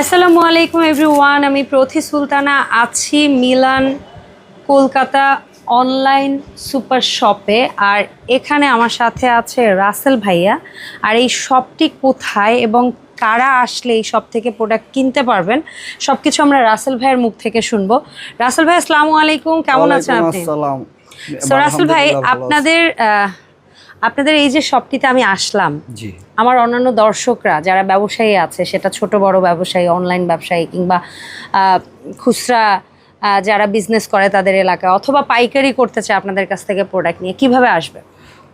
আসসালামু আলাইকুম এভরিওয়ান আমি প্রথি সুলতানা আছি মিলান কলকাতা অনলাইন সুপার শপে। আর এখানে আমার সাথে আছে রাসেল ভাইয়া। আর এই শপটি কোথায় এবং কারা আসলে এই শপ থেকে প্রোডাক্ট কিনতে পারবেন সব কিছু আমরা রাসেল ভাইয়ের মুখ থেকে শুনব। রাসেল ভাই আসসালামু আলাইকুম কেমন আছেন আপনি? রাসেল ভাই। আপনাদের আপনাদের এই যে শপটিতে আমি আসলাম আমার অন্যান্য দর্শকরা যারা ব্যবসায়ী আছে সেটা ছোট বড় ব্যবসায়ী অনলাইন ব্যবসায়ী কিংবা খুচরা যারা বিজনেস করে তাদের এলাকায় অথবা পাইকারি করতে চায় আপনাদের কাছ থেকে প্রোডাক্ট নিয়ে কীভাবে আসবে?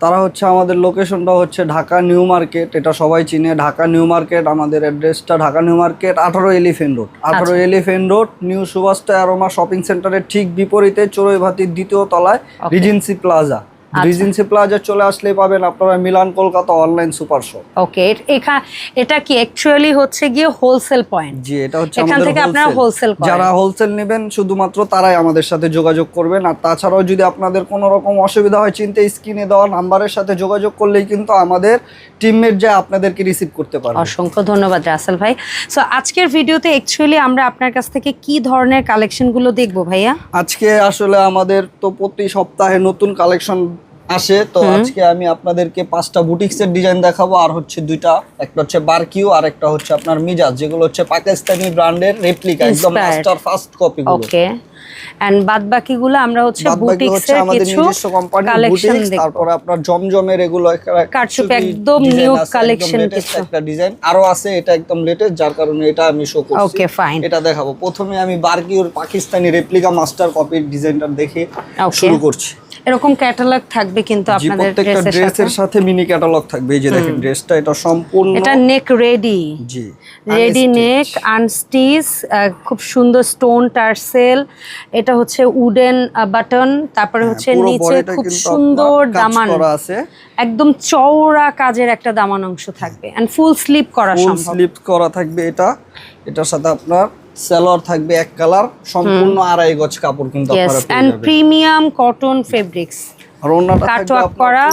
তারা হচ্ছে আমাদের লোকেশনটা হচ্ছে ঢাকা নিউ মার্কেট এটা সবাই চিনে। ঢাকা নিউ মার্কেট আমাদের অ্যাড্রেসটা ঢাকা নিউ মার্কেট আঠারো এলিফেন্ট রোড আঠারো আচ্ছা। এলিফেন্ট রোড নিউ সুভাষটা অ্যারোমা শপিং সেন্টারের ঠিক বিপরীতে চড়ুইভাতির দ্বিতীয় তলায় রিজেন্সি প্লাজা আচ্ছা। রিজেন্সি প্লাজা চলে আসলেই পাবেন আপনারা Milan Kolkata online super shop okay এখা এটা কি অ্যাকচুয়ালি হচ্ছে গিয়ে হোলসেল পয়েন্ট জি এটা হচ্ছে এখান থেকে আপনারা করেন। যারা হোলসেল নেবেন শুধুমাত্র তারাই আমাদের সাথে যোগাযোগ করবেন। আর তাছাড়াও যদি আপনাদের কোনো রকম অসুবিধা হয় চিন্তা স্ক্রিনে দেওয়া নাম্বারের সাথে যোগাযোগ করলেই কিন্তু আমাদের টিমমেট যায় আপনাদেরকে রিসিভ করতে পারবে। অসংখ্য ধন্যবাদ রাসেল ভাই। সো আজকের ভিডিওতে অ্যাকচুয়ালি আমরা আপনার কাছ থেকে কি ধরনের কালেকশনগুলো দেখব ভাইয়া? আজকে আসলে আমাদের তো প্রতি সপ্তাহে নতুন কালেকশন আসে তো আজকে আমি আপনাদেরকে পাঁচটা বুটিক্সের ডিজাইন দেখাবো আর হচ্ছে দুইটা একটা হচ্ছে বারকিউ আর একটা হচ্ছে আপনার মিজাজ যেগুলো হচ্ছে পাকিস্তানি ব্র্যান্ডের রেপ্লিকা একদম মাস্টার ফার্স্ট কপি গুলো। ওকে এন্ড বাদ বাকিগুলো আমরা হচ্ছে আমাদের কিছু নিজস্ব কোম্পানি কালেকশন বুটিক্স তারপরে আপনার জমজমের এগুলো কারচুপি একদম collection latest কিছু। একটা ডিজাইন আরও আছে এটা একদম লেটেস্ট যার কারণে এটা আমি শো করছি। Okay, fine. এটা দেখাবো। প্রথমে আমি বারকিউর পাকিস্তানি রেপ্লিকা মাস্টার কপির ডিজাইনটা দেখে শুরু করছি। এরকম ক্যাটালগ থাকবে কিন্তু আপনাদের প্রত্যেকটা ড্রেসের সাথে। মিনি ক্যাটালগ থাকবে। এই যে দেখেন ড্রেসটা এটা সম্পূর্ণ এটা নেক রেডি জি রেডি নেক আনস্টিচ খুব সুন্দর স্টোন টার্সেল এটা হচ্ছে উডেন বাটন তারপরে হচ্ছে হ্যাঁ, নিচে খুব সুন্দর দামান। করা আছে। একদম চওড়া কাজের একটা দামান অংশ থাকবে। এন্ড ফুল স্লিপ করা সম্ভব। ফুল স্লিপ করা থাকবে এটা। এটার সাথে আপনার সালোয়ার থাকবে এক কালার সম্পূর্ণ আড়াই গজ কাপড় কিন্তু আপনারা পেয়ে যাবেন। প্রিমিয়াম কটন ফেব্রিক্স করা,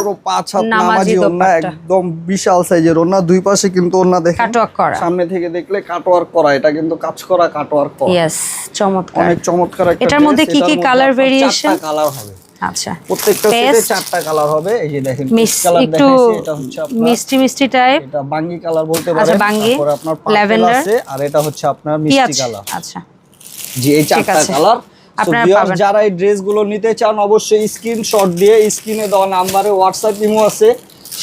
নামাজি। একদম বিশাল সাইজের দুই পাশে কিন্তু দেখে করা। সামনে থেকে দেখলে কাটওয়ার্ক করা এটা কিন্তু কাজ করা কাটওয়ার্ক করা। চমৎকার। অনেক চমৎকার এটার মধ্যে কি কি কালার? চারটা কালার হবে। আচ্ছা। প্রত্যেকটা সেটে চারটা কালার হবে এই যে দেখেন কালার একটু দেখাইছি এটা হচ্ছে আপনার মিষ্টি মিষ্টি টাইপ এটা বাঙ্গি কালার বলতে আচ্ছা, পারেন বাঙ্গি, আপনার পার্পল আছে আর এটা হচ্ছে আপনার মিষ্টি কালার আচ্ছা। জি এই চারটা কালার যারা এই ড্রেসগুলো নিতে চান অবশ্যই স্ক্রিনশট দিয়ে স্ক্রিনে দেওয়া নাম্বারে হোয়াটসঅ্যাপ ইমো আছে।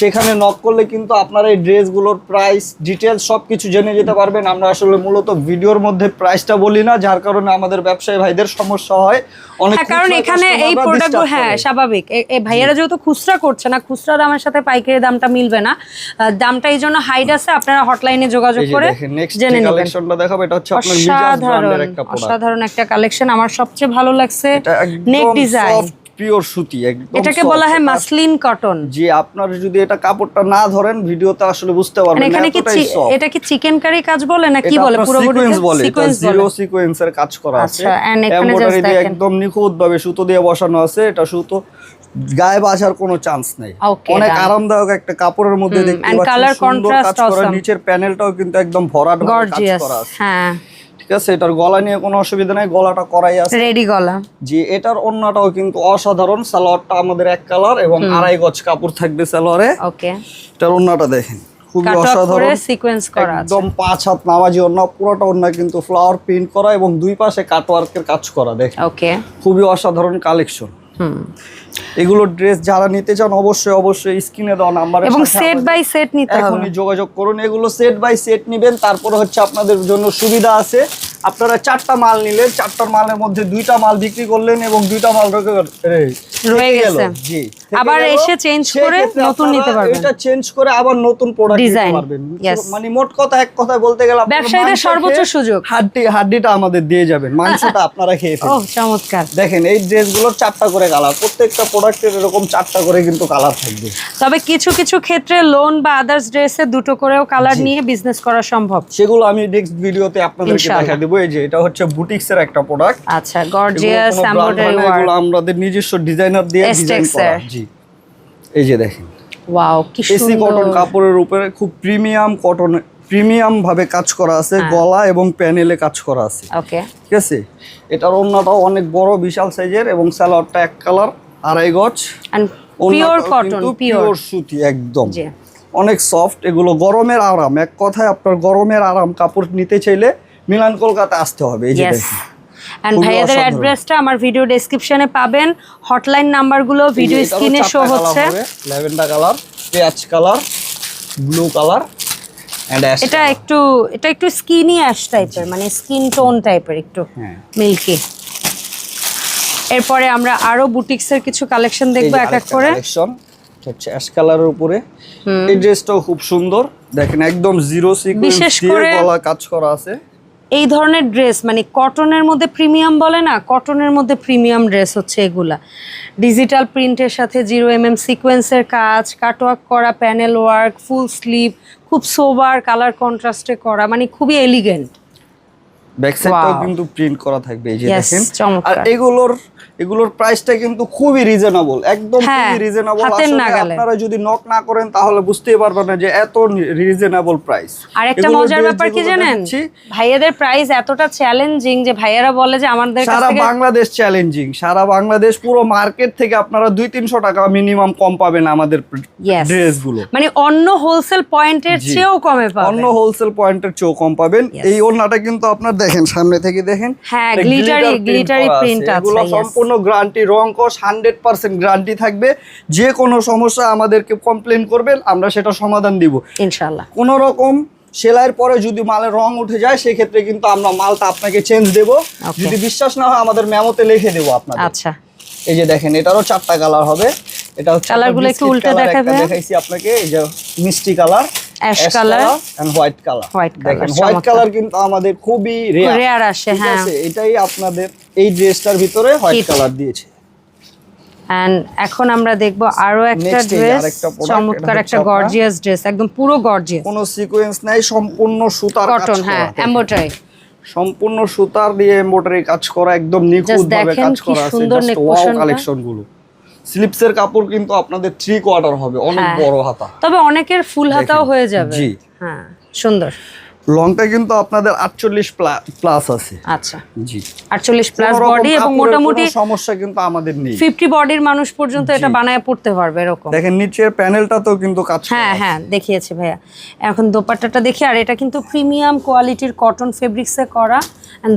সেখানে নক করলে কিন্তু আপনারা এই ড্রেসগুলোর প্রাইস ডিটেলস সব কিছু জেনে যেতে পারবেন। আমরা আসলে মূলত ভিডিওর মধ্যে প্রাইসটা বলি না যার কারণে আমাদের ব্যবসায়ী ভাইদের সমস্যা হয়। অনেক হ্যাঁ কারণ এখানে এই প্রোডাক্ট হ্যাঁ স্বাভাবিক। ভাইয়েরা যেহেতু খুচরা করছে না খুচরা দামের সাথে পাইকারি দামটা মিলবে না। দামটা এই জন্য হাইড আছে আপনারা হটলাইনে যোগাযোগ করে জেনে নেবেন। কালেকশনটা দেখাবো এটা হচ্ছে আপনার অসাধারণ একটা প্রোডাক্ট অসাধারণ একটা কালেকশন আমার সবচেয়ে ভালো লাগছে নেক ডিজাইন পিওর সুতি একদম এটাকে বলা হয় মাসলিন কটন। জি আপনার যদি এটা কাপড়টা না ধরেন ভিডিওতে আসলে বুঝতে পারবেন এখানে কি। এটা কি চিকেন কারি কাজ বলে না কি বলে? পুরো sequence বলে সিকোয়েন্স জিরো সিকোয়েন্সের কাজ করা আছে। আচ্ছা, এমব্রয়ডারি দিয়ে একদম নিখুঁত ভাবে সুতো দিয়ে বসানো আছে এটা সুতো গায়ে বাজার কোনো চান্স নেই। অনেক আরামদায়ক একটা কাপড়ের মধ্যে দেখতে পাচ্ছেন সুন্দর contrast কাজ করা। নিচের প্যানেলটাও কিন্তু একদম ভরাট কাজ করা আছে। হ্যাঁ। ঠিক আছে? এটার গলা নিয়ে কোনো অসুবিধা নাই গলাটা করাই আছে। রেডি গলা। জি এটার অন্যটাও কিন্তু অসাধারণ। সালোয়ারটা আমাদের এক কালার এবং আড়াই গজ কাপড় থাকবে সালোয়ারে। ওকে। এটার অন্যটা দেখেন খুবই অসাধারণ। সিকোয়েন্স করা একদম পাঁচ হাত নামাজি অন্য পুরোটা অন্য কিন্তু ফ্লাওয়ার প্রিন্ট করা এবং দুই পাশে কাটওয়ার্কের কাজ করা দেখেন। ওকে খুবই অসাধারণ কালেকশন এগুলো ড্রেস যারা নিতে চান অবশ্যই অবশ্যই স্ক্রিনে দেওয়া নাম্বার এবং সেট বাই সেট নিতে হবে। এখনই যোগাযোগ করুন। এগুলো সেট বাই সেট নেবেন তারপর হচ্ছে আপনাদের জন্য সুবিধা আছে। আপনারা চারটা মাল নিলেন চারটার মালের মধ্যে দুইটা মাল বিক্রি করলেন এবং দুইটা মাল রয়ে গেল। গেছে। জি আবার এসে change করে নতুন নিতে পারবেন। এটা চেঞ্জ করে আবার নতুন প্রোডাক্ট নিতে পারবেন। মানে মোট কথা এক কথায় বলতে গেলে ব্যবসায়ীদের সর্বোচ্চ সুযোগ। হাড্ডি হাড্ডিটা আমাদের দিয়ে যাবেন। মাংসটা আপনারা খেয়ে ও ফেলবেন চমৎকার। দেখেন এই ড্রেসগুলোর চারটা করে কালার। প্রত্যেকটা প্রোডাক্টের এরকম চারটা করে কিন্তু কালার থাকবে। তবে কিছু কিছু ক্ষেত্রে লোন বা আদার্স ড্রেস ড্রেসে দুটো করেও কালার নিয়ে বিজনেস করা সম্ভব। সেগুলো আমি নেক্সট ভিডিওতে আপনাদেরকে ইনশাআল্লাহ। দেখা দেবো। এই যে এটা হচ্ছে বুটিক্সের একটা প্রোডাক্ট আচ্ছা গর্জিয়াস এমব্রয়ডারি ওয়ার্ক এগুলো আমাদের নিজস্ব ডিজাইনার দিয়ে ডিজাইন করা। জি। এই যে দেখেন। ওয়াও কি সুন্দর এসি কটন কাপড়ের উপরে খুব প্রিমিয়াম কটন প্রিমিয়াম ভাবে কাজ করা আছে হ্যাঁ। গলা এবং প্যানেলে কাজ করা আছে। ওকে ঠিক আছে? এটার ওড়নাটাও অনেক বড় বিশাল সাইজের এবং স্যালোয়ারটা এক কালার আড়াই গজ। And pure cotton pure pure সুতি একদম। জি। অনেক সফট এগুলো গরমের আরাম। এক কথায় আপনার গরমের আরাম কাপড় নিতে চাইলে মিলান কলকাতা আসতে হবে এই যে এন্ড ভাইয়াদের অ্যাড্রেসটা আমার ভিডিও ডেসক্রিপশনে পাবেন। হটলাইন নাম্বারগুলো ভিডিও স্ক্রিনে শো হচ্ছে ল্যাভেন্ডার কালার পেঁয়াজ কালার ব্লু কালার এন্ড এটা একটু এটা একটু স্কিনি অ্যাশ টাইপের মানে স্কিন টোন টাইপের একটু হ্যাঁ। মিল্কি এরপরে আমরা আরও বুটিক্সের কিছু কালেকশন দেখব এক এক করে। কালেকশন হচ্ছে অ্যাশ কালারের উপরে। এই ড্রেসটাও খুব সুন্দর। দেখেন একদম জিরো সিকোয়েন্স বিশেষ দিয়ে করে- গলা কাজ করা আছে। এই ধরনের ড্রেস মানে কটনের মধ্যে প্রিমিয়াম বলে না, কটনের মধ্যে প্রিমিয়াম ড্রেস হচ্ছে এগুলা। ডিজিটাল প্রিন্টের সাথে জিরো এম এম সিকোয়েন্সের কাজ কাটওয়ার্ক করা প্যানেল ওয়ার্ক ফুল স্লিভ খুব সোবার কালার কন্ট্রাস্টে করা মানে খুবই এলিগেন্ট ব্যাক সাইডটাও কিন্তু প্রিন্ট করা থাকবে এই যে দেখেন। আর এগুলোর এগুলোর প্রাইসটা কিন্তু খুবই রিজনেবল একদম হ্যাঁ, খুবই রিজনেবল আসলে আপনারা যদি নক না করেন তাহলে বুঝতেই পারবেন না যে এত রিজনেবল প্রাইস আর একটা মজার ব্যাপার কি জানেন? ভাইয়াদের প্রাইস এতটা চ্যালেঞ্জিং যে ভাইয়ারা বলে যে আমাদের সারা বাংলাদেশ চ্যালেঞ্জিং সারা বাংলাদেশ পুরো মার্কেট থেকে আপনারা দুই তিনশো টাকা মিনিমাম কম পাবেন আমাদের ড্রেসগুলো মানে অন্য হোলসেল পয়েন্টের। চেয়েও কমে পাবেন। অন্য হোলসেল পয়েন্টের চেয়েও কম পাবেন। এই ওড়নাটা কিন্তু আপনার দেখেন সামনে থেকে দেখেন। হ্যাঁ, print glittery করা আছে। এগুলো সম্পূর্ণ গ্যারান্টি রং কস হান্ড্রেড পার্সেন্ট গ্যারান্টি থাকবে। যে কোনো সমস্যা আমাদেরকে কমপ্লেন করবেন আমরা সেটা সমাধান দিব। ইনশাল্লাহ কোনো রকম সেলাইয়ের পরে যদি মালের রং উঠে যায় সেক্ষেত্রে কিন্তু আমরা মালটা আপনাকে চেঞ্জ দেব। যদি বিশ্বাস না হয় আমাদের মেমোতে লিখে দেবো আপনাদের। আচ্ছা। এই যে দেখেন এটারও চারটা কালার হবে। এটা হচ্ছে Colour আপনারগুলো একটু উল্টে দেখাবে। দেখাইছি আপনাকে এই যে মিষ্টি colour Ash colour, and white colour দেখেন হোয়াইট কালার কিন্তু আমাদের খুবই রেয়ার আসে হ্যাঁ। এটাই আপনাদের এই ড্রেসটার ভিতরে হোয়াইট কালার দিয়েছে। এন্ড এখন আমরা দেখব আরও একটা ড্রেস চমৎকার একটা গর্জিয়াস ড্রেস একদম পুরো গর্জিয়াস কোনো সিকোয়েন্স নাই সম্পূর্ণ সুতার কাজ কটন হ্যাঁ দেখেন। সম্পূর্ণ সুতার দিয়ে এমব্রয়ডারি কাজ করা একদম নিখুঁত ভাবে কাজ করা আছে সুন্দর। কালেকশনগুলো। স্লিপসের কাপড় কিন্তু আপনাদের থ্রি কোয়ার্টার হবে অনেক হ্যাঁ। বড় হাতা। তবে অনেকের ফুল হাতাও হয়ে যাবে। জি। হ্যাঁ সুন্দর। লংটা কিন্তু আপনাদের আটচল্লিশ প্লাস আছে। আচ্ছা। জি। আটচল্লিশ প্লাস বডি এবং মোটামুটি সমস্যা কিন্তু আমাদের নেই। ফিফটি বডির মানুষ পর্যন্ত এটা বানায় পড়তে পারবে এরকম। দেখেন নিচের প্যানেলটা তো কিন্তু কাজ হ্যাঁ হ্যাঁ দেখিয়েছি ভাইয়া। এখন দোপাট্টাটা দেখি আর এটা কিন্তু প্রিমিয়াম কোয়ালিটির কটন ফেব্রিক্সে করা।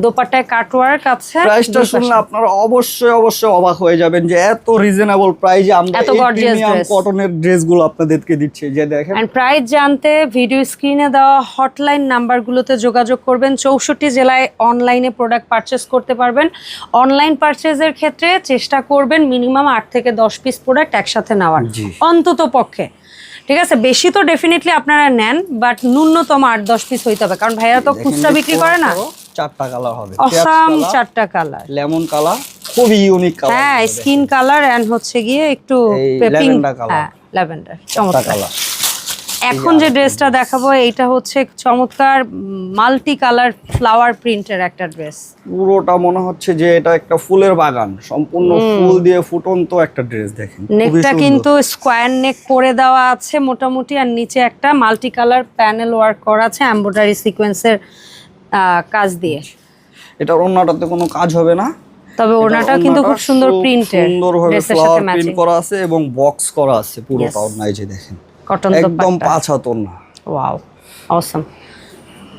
দোপাট্টায় কাটওয়ার্ক আছে প্রাইসটা শুনলে আপনারা অবশ্যই অবশ্যই অবাক হয়ে যাবেন যে এত রিজনেবল প্রাইজে আমরা এত dress। কটনের ড্রেসগুলো আপনাদেরকে দিচ্ছি যে দেখেন। অ্যান্ড প্রাইস জানতে ভিডিও স্ক্রিনে দেওয়া হটলাইন নাম্বারগুলোতে যোগাযোগ করবেন। চৌষট্টি জেলায় অনলাইনে প্রোডাক্ট পারচেস করতে পারবেন। অনলাইন পারচেজের ক্ষেত্রে চেষ্টা করবেন মিনিমাম আট থেকে দশ পিস প্রোডাক্ট একসাথে নেওয়ার। অন্তত পক্ষে। ঠিক আছে বেশি তো ডেফিনেটলি আপনারা নেন বাট ন্যূনতম আট দশ পিস হইতে হবে। কারণ ভাইয়া তো খুচরা বিক্রি করে না। চারটা কালার হবে। অসাম চারটা কালার লেমন কালার খুবই ইউনিক কালার হ্যাঁ স্কিন কালার অ্যান্ড হচ্ছে গিয়ে একটু পিঙ্ক হ্যাঁ ল্যাভেন্ডার চমৎকার। কালার এখন যে ড্রেসটা দেখাবো এইটা হচ্ছে চমৎকার মাল্টি কালার ফ্লাওয়ার প্রিন্টের একটা ড্রেস পুরোটা মনে হচ্ছে যে এটা একটা ফুলের বাগান। সম্পূর্ণ ফুল দিয়ে ফুটন্ত একটা ড্রেস দেখেন। নেকটা কিন্তু স্কোয়ার নেক করে দেওয়া আছে মোটামুটি আর নিচে একটা মাল্টি কালার প্যানেল ওয়ার্ক করা আছে এমব্রয়ডারি সিকোয়েন্সের কাজ দিয়ে। এটা অন্যটাতে কোনো কাজ হবে না। তবে ওনাটা ওড়নাটা কিন্তু খুব সুন্দর প্রিন্টে সুন্দর সুন্দরভাবে ফ্লাওয়ার প্রিন্ট করা আছে এবং বক্স করা আছে পুরোটা. ওড়নায় যে দেখেন। কটন একদম পাঁচ হাত ওড়না। ওয়াও অসম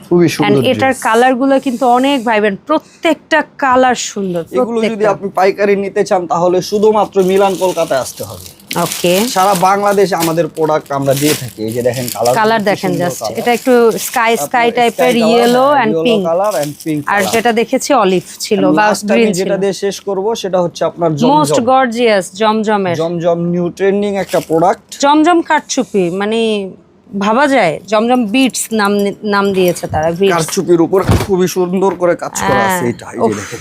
খুবই সুন্দর এটার কালারগুলো কিন্তু অনেক ভাইব্রেন্ট প্রত্যেকটা কালার সুন্দর এগুলো যদি আপনি পাইকারি নিতে চান তাহলে শুধুমাত্র মিলান কলকাতায় আসতে হবে। ওকে সারা বাংলাদেশে আমাদের প্রোডাক্ট আমরা দিয়ে থাকি এই যে দেখেন কালার কালার দেখেন জাস্ট এটা একটু স্কাই স্কাই টাইপের yellow and pink colour and pink আর যেটা দেখেছি অলিভ ছিল বা গ্রিন ছিল যেটা দিয়ে শেষ করব সেটা হচ্ছে আপনার মোস্ট গর্জিয়াস জমজমের। জমজম নিউ ট্রেন্ডিং একটা প্রোডাক্ট জমজম কাঠচুপি মানে ভাবা যায় জমজম বিটস নাম নাম দিয়েছে তারা কারচুপির উপর খুবই সুন্দর করে কাজ করা হ্যাঁ, আছে এটা এই দেখেন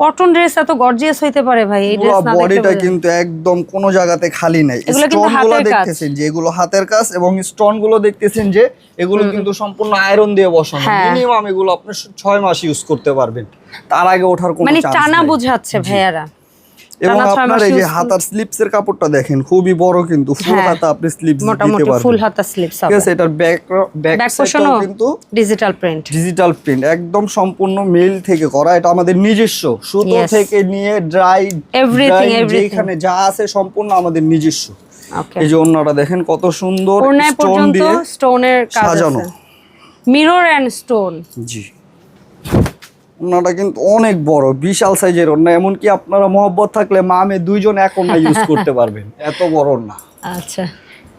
কটন ড্রেস এত গর্জিয়াস হইতে পারে ভাই এই ড্রেস না বডিটা। কিন্তু একদম কোনো জায়গাতে খালি নাই। স্টোনগুলো। দেখতেছেন যে এগুলো হাতের কাজ এবং স্টোনগুলো দেখতেছেন যে এগুলো কিন্তু সম্পূর্ণ আয়রন দিয়ে বসানো। হ্যাঁ। মিনিমাম এগুলো আপনি ছ- ছয় মাস ইউজ করতে পারবেন। তার আগে ওঠার কোনো চান্স মানে টানা বোঝাচ্ছে বুঝাচ্ছে ভাইয়ারা। এবং আপনার এই যে হাতার স্লিপস এর কাপড়টা দেখেন খুবই বড় কিন্তু ফুল হ্যাঁ। হাতা আপনি স্লিপস দিতে পারবেন। ফুল হাতা স্লিপস ঠিক আছে এটার ব্যাক ব্যাক সাইডটাও কিন্তু ডিজিটাল প্রিন্ট ডিজিটাল প্রিন্ট একদম সম্পূর্ণ মেল থেকে করা। এটা আমাদের নিজস্ব সুতো থেকে নিয়ে ড্রাই everything. যেখানে যা আছে সম্পূর্ণ আমাদের নিজস্ব। এই যে অন্যটা দেখেন কত সুন্দর স্টোন দিয়ে স্টোনের কাজ সাজানো। আছে। মিরর এন্ড স্টোন জি। ওনাটা কিন্তু অনেক বড় বিশাল সাইজের ওনা এমনকি আপনারা মহব্বত থাকলে মা মামে দুইজন এক ওনা ইউজ করতে পারবেন। এত বড় ওনা আচ্ছা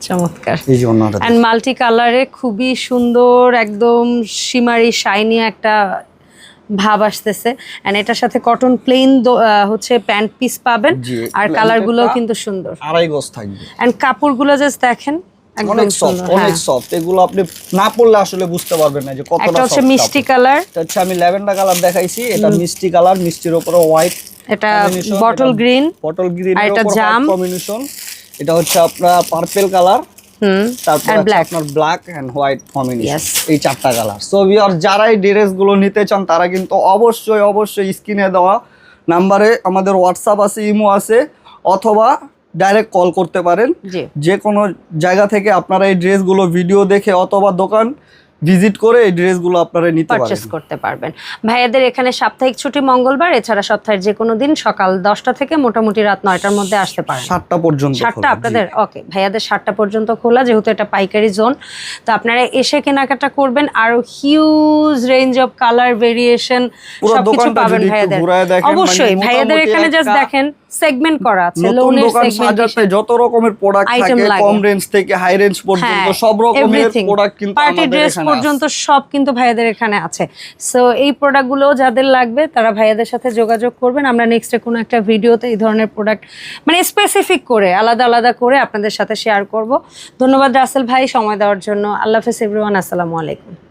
চমৎকার। এই যে ওনাটা অ্যান্ড মাল্টি কালারে খুবই সুন্দর একদম শিমারি শাইনি একটা ভাব আসতেছে। এন্ড এটার সাথে কটন প্লেন হচ্ছে প্যান্ট পিস পাবেন। আর কালারগুলো কিন্তু সুন্দর। আড়াই গজ থাকবে। এন্ড কাপড়গুলো জাস্ট দেখেন অনেক সফট অনেক হ্যাঁ। সফট এগুলো আপনি না পড়লে আসলে বুঝতে পারবেন না যে কতটা হচ্ছে মিষ্টি কালার এটা হচ্ছে আমি ল্যাভেন্ডার কালার দেখাইছি এটা মিষ্টি কালার মিষ্টির উপরে হোয়াইট এটা বটল গ্রিন বটল গ্রিন আর এটা জাম। কম্বিনেশন এটা হচ্ছে আপনার পার্পল কালার হুম তারপর ব্ল্যাক আপনার ব্ল্যাক এন্ড হোয়াইট কম্বিনেশন. এই চারটা কালার সো ভিউয়ার যারা এই ড্রেসগুলো নিতে চান তারা কিন্তু অবশ্যই অবশ্যই স্ক্রিনে দেওয়া নাম্বারে আমাদের হোয়াটসঅ্যাপ আছে ইমো আছে অথবা ডাইরেক্ট কল করতে পারেন। যে কোনো জায়গা থেকে আপনারা এই ড্রেসগুলো ভিডিও দেখে অথবা দোকান ভিজিট করে এই ড্রেসগুলো আপনারা নিতে পারেন। করতে পারবেন। ভাইয়াদের এখানে সাপ্তাহিক ছুটি মঙ্গলবার এছাড়া সপ্তাহের যে কোনো দিন সকাল দশটা থেকে মোটামুটি রাত নয়টার মধ্যে আসতে পারেন। সাতটা পর্যন্ত সাতটা। আপনাদের ওকে ভাইয়াদের সাতটা পর্যন্ত খোলা যেহেতু এটা পাইকারি জোন তো আপনারা এসে কেনাকাটা করবেন আরও huge range of colour variation সবকিছু পাবেন যদি ভাইয়াদের। মানে অবশ্যই ভাইয়াদের এখানে জাস্ট দেখেন। সেগমেন্ট করা আছে নতুন দোকান সাজাতে যত রকমের প্রোডাক্ট থাকে কম রেঞ্জ থেকে হাই রেঞ্জ পর্যন্ত সব রকমের প্রোডাক্ট কিন্তু পার্টি ড্রেস পর্যন্ত সব কিন্তু ভাইয়াদের এখানে আছে। সো এই প্রোডাক্টগুলো যাদের লাগবে তারা ভাইয়াদের সাথে যোগাযোগ করবেন। আমরা নেক্সটে কোনো একটা ভিডিওতে এই ধরনের প্রোডাক্ট মানে স্পেসিফিক করে আলাদা আলাদা করে আপনাদের সাথে শেয়ার করব। ধন্যবাদ রাসেল ভাই সময় দেওয়ার জন্য। আল্লাহ হাফেজ এভরিওয়ান আসসালামু আলাইকুম।